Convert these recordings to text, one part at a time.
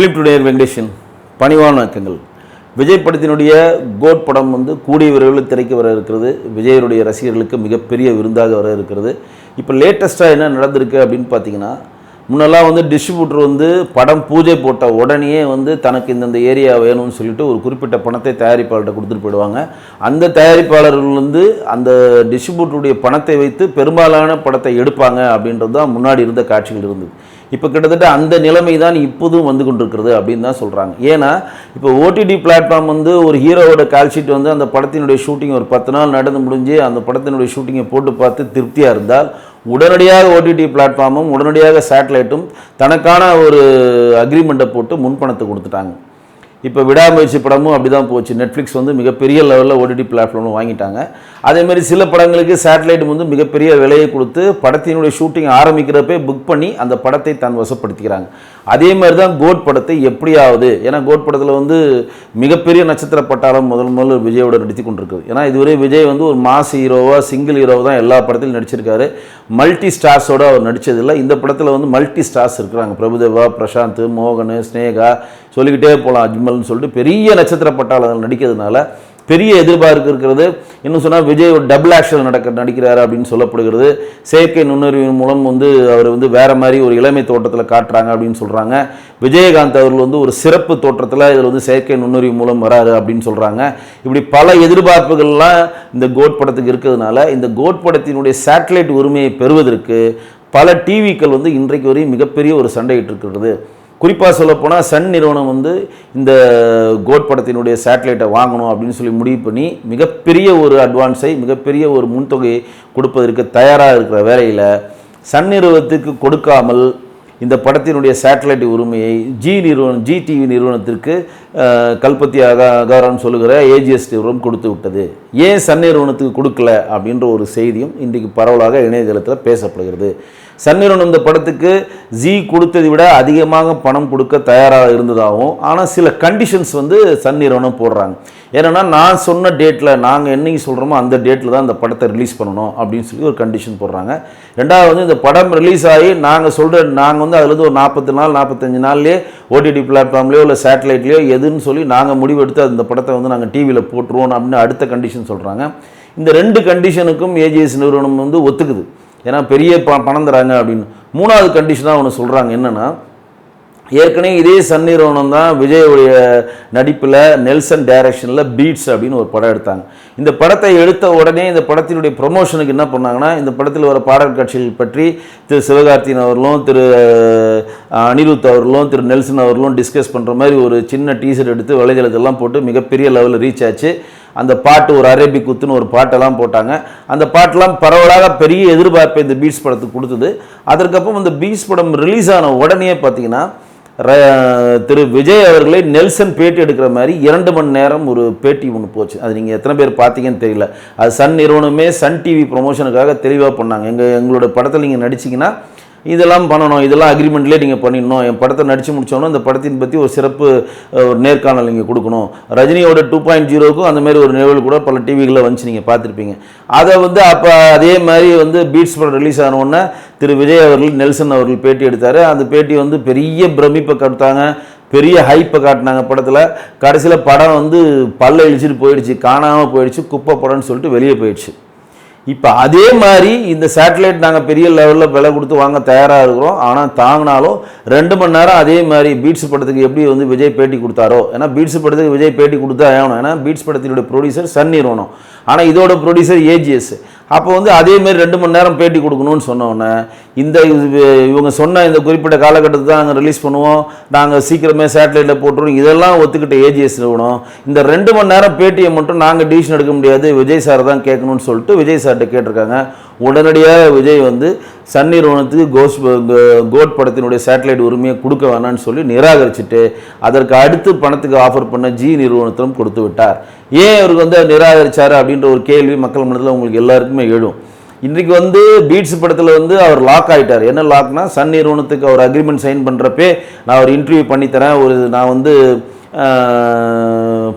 Philip டுடேர் Venkatesan பணிவான வணக்கங்கள் விஜய் படத்தினுடைய கோட் படம் வந்து கூடிய விரைவில் திரைக்கு வர இருக்கிறது. விஜயருடைய ரசிகர்களுக்கு மிகப்பெரிய விருந்தாக வர இருக்கிறது. இப்போ லேட்டஸ்ட்டாக என்ன நடந்திருக்கு அப்படின்னு பார்த்தீங்கன்னா முன்னெல்லாம் வந்து டிஸ்ட்ரிபியூட்டர் வந்து படம் பூஜை போட்ட உடனேயே வந்து தனக்கு இந்தந்த ஏரியா வேணும்னு சொல்லிட்டு ஒரு குறிப்பிட்ட பணத்தை தயாரிப்பாளர்கிட்ட கொடுத்துட்டு போயிடுவாங்க. அந்த தயாரிப்பாளர்கள் வந்து அந்த டிஸ்ட்ரிபியூட்டருடைய பணத்தை வைத்து பெரும்பாலான படத்தை எடுப்பாங்க அப்படின்றது தான் முன்னாடி இருந்த காட்சிகள் இருந்தது. இப்போ கிட்டத்தட்ட அந்த நிலைமை தான் இப்போதும் வந்து கொண்டிருக்கிறது அப்படின்னு தான் சொல்கிறாங்க ஏன்னா இப்போ ஓடிடி பிளாட்ஃபார்ம் வந்து ஒரு ஹீரோவோட கால்ஷீட் வந்து அந்த படத்தினுடைய ஷூட்டிங் ஒரு பத்து நாள் நடந்து முடிஞ்சு அந்த படத்தினுடைய ஷூட்டிங்கை போட்டு பார்த்து திருப்தியாக இருந்தால் உடனடியாக ஓடிடி பிளாட்ஃபார்மும் உடனடியாக சேட்டலைட்டும் தனக்கான ஒரு அக்ரிமெண்ட்டை போட்டு முன்பணத்தை கொடுத்துட்டாங்க. இப்போ விடாமுயற்சி படமும் அப்படி தான் போச்சு. நெட்ஃப்ளிக்ஸ் வந்து மிகப்பெரிய லெவலில் ஓடிடி பிளாட்ஃபார்மில் வாங்கிட்டாங்க. அதேமாதிரி சில படங்களுக்கு சேட்டலைட் வந்து மிகப்பெரிய விலையை கொடுத்து படத்தினுடைய ஷூட்டிங் ஆரம்பிக்கிறப்பே புக் பண்ணி அந்த படத்தை தன் வசப்படுத்திக்கிறாங்க. அதே மாதிரி தான் கோட் படத்தை எப்படியாவது ஏன்னா கோட் படத்தில் வந்து மிகப்பெரிய நட்சத்திர பட்டாளம் முதல் முதல்ல விஜயோட நடித்து கொண்டிருக்குது ஏன்னா இதுவரை விஜய் வந்து ஒரு மாஸ் ஹீரோவாக சிங்கிள் ஹீரோவாக தான் எல்லா படத்திலும் நடிச்சிருக்காரு. மல்டி ஸ்டார்ஸோடு அவர் நடித்ததில்லை இந்த படத்தில் வந்து மல்டி ஸ்டார்ஸ் இருக்கிறாங்க. பிரபுதேவா பிரசாந்த் மோகன் ஸ்னேகா சொல்லிக்கிட்டே போகலாம் அஜ்மல்னு சொல்லிட்டு பெரிய நட்சத்திர பட்டாளங்கள் நடிக்கிறதுனால பெரிய எதிர்பார்ப்பு இருக்கிறது. இன்னும் சொன்னால் விஜய் ஒரு டபுள் ஆக்ஷன் நடக்க நடிக்கிறார் அப்படின்னு சொல்லப்படுகிறது. செயற்கை நுண்ணறிவின் மூலம் வந்து அவர் வந்து வேற மாதிரி ஒரு இளமை தோட்டத்தில் காட்டுறாங்க அப்படின்னு சொல்கிறாங்க விஜயகாந்த் அவர்கள் வந்து ஒரு சிறப்பு தோற்றத்தில் இதில் வந்து செயற்கை நுண்ணறிவு மூலம் வராரு அப்படின்னு சொல்கிறாங்க இப்படி பல எதிர்பார்ப்புகள்லாம் இந்த கோட் படத்துக்கு இருக்கிறதுனால இந்த கோட் படத்தினுடைய சேட்டலைட் உரிமையை பெறுவதற்கு பல டிவிக்கள் வந்து இன்றைக்கு வரையும் மிகப்பெரிய ஒரு சண்டையிட்டு இருக்கிறது. குறிப்பாக சொல்லப்போனால் சன் நிறுவனம் வந்து இந்த கோட் படத்தினுடைய சேட்டலைட்டை வாங்கணும் அப்படின்னு சொல்லி முடிவு பண்ணி மிகப்பெரிய ஒரு அட்வான்ஸை மிகப்பெரிய ஒரு முன்தொகையை கொடுப்பதற்கு தயாராக இருக்கிற வேலையில் சன் நிறுவனத்துக்கு கொடுக்காமல் இந்த படத்தினுடைய சேட்டலைட் உரிமையை ஜி நிறுவனம் ஜி டிவி நிறுவனத்திற்கு கல்பத்தி அகாரம் சொல்லுகிற ஏஜிஎஸ் நிறுவனம் கொடுத்து விட்டது. ஏன் சன் நிறுவனத்துக்கு கொடுக்கல அப்படின்ற ஒரு செய்தியும் இன்றைக்கு பரவலாக இணையதளத்தில் பேசப்படுகிறது. சன் இந்த படத்துக்கு ஜி கொடுத்ததை விட அதிகமாக பணம் கொடுக்க தயாராக இருந்ததாகவும் ஆனால் சில கண்டிஷன்ஸ் வந்து சன் போடுறாங்க. ஏன்னா நான் சொன்ன டேட்டில் நாங்கள் என்னைக்கு சொல்கிறோமோ அந்த டேட்டில் தான் இந்த படத்தை ரிலீஸ் பண்ணணும் அப்படின்னு சொல்லி ஒரு கண்டிஷன் போடுறாங்க. ரெண்டாவது வந்து இந்த படம் ரிலீஸ் ஆகி நாங்கள் சொல்கிற நாங்கள் வந்து அதுலேருந்து ஒரு நாற்பத்தி நாள் நாற்பத்தஞ்சு நாள்லேயே ஓடிடி பிளாட்ஃபார்ம்லேயோ இல்லை சேட்டலைட்லேயோ எதுன்னு சொல்லி நாங்கள் முடிவெடுத்து அந்த படத்தை வந்து நாங்கள் டிவியில் போட்டுருவோம் அப்படின்னு அடுத்த கண்டிஷன் சொல்கிறாங்க இந்த ரெண்டு கண்டிஷனுக்கும் ஏஜிஎஸ் நிறுவனம் வந்து ஒத்துக்குது. ஏன்னா பெரிய ப பணம் தராங்க அப்படின்னு. மூணாவது கண்டிஷனாக ஒன்று சொல்கிறாங்க என்னென்னா ஏற்கனவே இதே சன் நிறுவனம் தான் விஜயோடைய நடிப்பில் நெல்சன் டைரக்ஷனில் பீட்ஸ் அப்படின்னு ஒரு படம் எடுத்தாங்க. இந்த படத்தை எடுத்த உடனே இந்த படத்தினுடைய ப்ரொமோஷனுக்கு என்ன பண்ணாங்கன்னா இந்த படத்தில் வர பாடல் காட்சிகள் பற்றி திரு சிவகார்த்தியன் அவர்களும் திரு அனிருத் அவர்களும் திரு நெல்சன் அவர்களும் டிஸ்கஸ் பண்ணுற மாதிரி ஒரு சின்ன டீசர் எடுத்து வலைதளத்தெல்லாம் போட்டு மிகப்பெரிய லெவலில் ரீச் ஆச்சு. அந்த பாட்டு ஒரு அரேபிக் குத்துன்னு ஒரு பாட்டெல்லாம் போட்டாங்க. அந்த பாட்டெல்லாம் பரவலாக பெரிய எதிர்பார்ப்பை இந்த பீட்ஸ் படத்துக்கு கொடுத்தது. அதற்கப்புறம் இந்த பீட்ஸ் படம் ரிலீஸ் ஆன உடனே பார்த்தீங்கன்னா ர- திரு விஜய் அவர்களை நெல்சன் பேட்டி எடுக்கிற மாதிரி இரண்டு மணி நேரம் ஒரு பேட்டி ஒன்று போச்சு. அது நீங்கள் எத்தனை பேர் பார்த்தீங்கன்னு தெரியல. அது சன் நிறுவனமே சன் டிவி ப்ரொமோஷனுக்காக தெளிவாக பண்ணாங்க. எங்கள் எங்களோட படத்தில் நீங்கள் நடிச்சிங்கன்னா இதெல்லாம் பண்ணணும் இதெல்லாம் அக்ரிமெண்ட்லேயே நீங்கள் பண்ணிடணும். என் படத்தை நடித்து முடித்தோன்னா இந்த படத்தின் பற்றி ஒரு சிறப்பு ஒரு நேர்காணல் நீங்கள் கொடுக்கணும். ரஜினியோட டூ பாயிண்ட் ஜீரோக்கும் அந்த மாதிரி ஒரு நிகழ்வு கூட பல டிவிகளில் வந்துச்சு நீங்கள் பார்த்துருப்பீங்க. அதை வந்து அப்போ அதே மாதிரி வந்து பீட்ஸ் படம் ரிலீஸ் ஆனவுடனே திரு விஜய் அவர்கள் நெல்சன் அவர்கள் பேட்டி எடுத்தார். அந்த பேட்டி வந்து பெரிய பிரமிப்பை கடுத்தாங்க பெரிய ஹைப்பை காட்டினாங்க படத்தில். கடைசியில் படம் வந்து பல்ல இழிச்சிட்டு போயிடுச்சு காணாமல் போயிடுச்சு குப்பை படம்னு சொல்லிட்டு வெளியே போயிடுச்சு. இப்போ அதே மாதிரி இந்த சேட்டலைட் நாங்கள் பெரிய லெவலில் விலை கொடுத்து வாங்க தயாராக இருக்கிறோம். ஆனால் தாங்கினாலும் ரெண்டு மணி நேரம் அதே மாதிரி பீட்ஸ் படத்துக்கு எப்படி வந்து விஜய் பேட்டி கொடுத்தாரோ ஏன்னா பீட்ஸ் படத்துக்கு விஜய் பேட்டி கொடுத்தா ஆகணும். ஏன்னா பீட்ஸ் படத்தினுடைய ப்ரொடியூசர் சன் நிறுவனம் ஆனால் இதோட ப்ரொடியூசர் ஏஜிஎஸ் அப்போ வந்து அதேமாரி ரெண்டு மணி நேரம் பேட்டி கொடுக்கணும்னு சொன்னோன்னே இந்த இது- இவங்க சொன்ன இந்த குறிப்பிட்ட காலகட்டத்தை தான் நாங்கள் ரிலீஸ் பண்ணுவோம். நாங்கள் சீக்கிரமே சேட்டலைட்டில் போட்டுருவோம். இதெல்லாம் ஒத்துக்கிட்ட ஏஜிஎஸ் நிறுவனம் இந்த ரெண்டு மணி நேரம் பேட்டியை மட்டும் நாங்கள் டிசிஷன் எடுக்க முடியாது. விஜய் சார் தான் கேட்கணும்னு சொல்லிட்டு விஜய் சார்கிட்ட கேட்டிருக்காங்க. உடனடியாக விஜய் வந்து சன் நிறுவனத்துக்கு கோஸ் கோட் படத்தினுடைய சேட்டலைட் உரிமையை கொடுக்க வேணாம்னு சொல்லி நிராகரிச்சுட்டு அதற்கு அடுத்து பணத்துக்கு ஆஃபர் பண்ண ஜி நிறுவனத்திலும் கொடுத்து விட்டார். ஏன் அவருக்கு வந்து நிராகரிச்சார் அப்படின்ற ஒரு கேள்வி மக்கள் மனதில் உங்களுக்கு எல்லாருக்குமே எழும். இன்றைக்கு வந்து பீட்ஸ் படத்தில் வந்து அவர் லாக் ஆகிட்டார் என்ன லாக்னா சன் நிறுவனத்துக்கு அவர் அக்ரிமெண்ட் சைன் பண்ணுறப்பே நான் ஒரு இன்டர்வியூ பண்ணித்தரேன். ஒரு நான் வந்து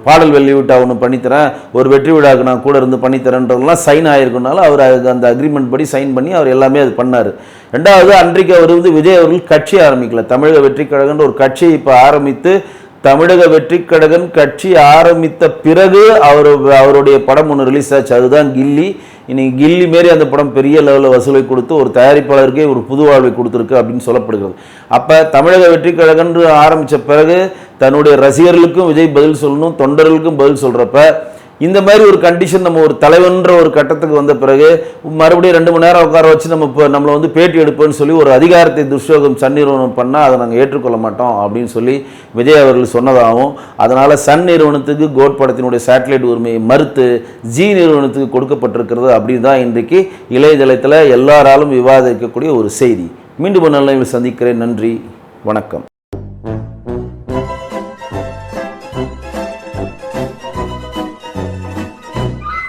பாடல் வெள்ளி அவனு ஒன்று பண்ணித்தரேன். ஒரு வெற்றி விழாவுக்கு நான் கூட இருந்து பண்ணித்தரேன்றதெல்லாம் சைன் ஆகிருக்கனால அவர் அதுக்கு அந்த அக்ரிமெண்ட் படி சைன் பண்ணி அவர் எல்லாமே அது பண்ணார். ரெண்டாவது அன்றைக்கு அவர் வந்து விஜய் அவர்கள் கட்சி ஆரம்பிக்கல. தமிழக வெற்றி கழகன்ற ஒரு கட்சியை இப்போ ஆரம்பித்து தமிழக வெற்றி கழகன் கட்சி ஆரம்பித்த பிறகு அவர் அவருடைய படம் ஒன்று ரிலீஸ் ஆச்சு. அதுதான் கில்லி. இன்றைக்கி கில்லி மாரி அந்த படம் பெரிய லெவலில் வசூலை கொடுத்து ஒரு தயாரிப்பாளருக்கே ஒரு புது வாழ்வை கொடுத்துருக்கு அப்படின்னு சொல்லப்படுகிறது. அப்போ தமிழக வெற்றி கழகன்று ஆரம்பித்த பிறகு தன்னுடைய ரசிகர்களுக்கும் விஜய் பதில் சொல்லணும் தொண்டர்களுக்கும் பதில் சொல்கிறப்ப இந்த மாதிரி ஒரு கண்டிஷன் நம்ம ஒரு தலைவன்ற ஒரு கட்டத்துக்கு வந்த பிறகு மறுபடியும் ரெண்டு மணி நேரம் உட்கார வச்சு நம்ம இப்போ நம்மளை வந்து பேட்டி எடுப்போம்னு சொல்லி ஒரு அதிகாரத்தை துஷ்யோகம் சன் நிறுவனம் பண்ணால் அதை நாங்கள் ஏற்றுக்கொள்ள மாட்டோம் அப்படின்னு சொல்லி விஜய் அவர்கள் சொன்னதாகவும் அதனால் சன் நிறுவனத்துக்கு கோட் படத்தினுடைய சேட்டலைட் உரிமையை மறுத்து ஜி நிறுவனத்துக்கு கொடுக்கப்பட்டிருக்கிறது அப்படின்னு தான் இன்றைக்கு இளையதளத்தில் எல்லாராலும் விவாதிக்கக்கூடிய ஒரு செய்தி. மீண்டும் நல்ல சந்திக்கிறேன். நன்றி. வணக்கம்.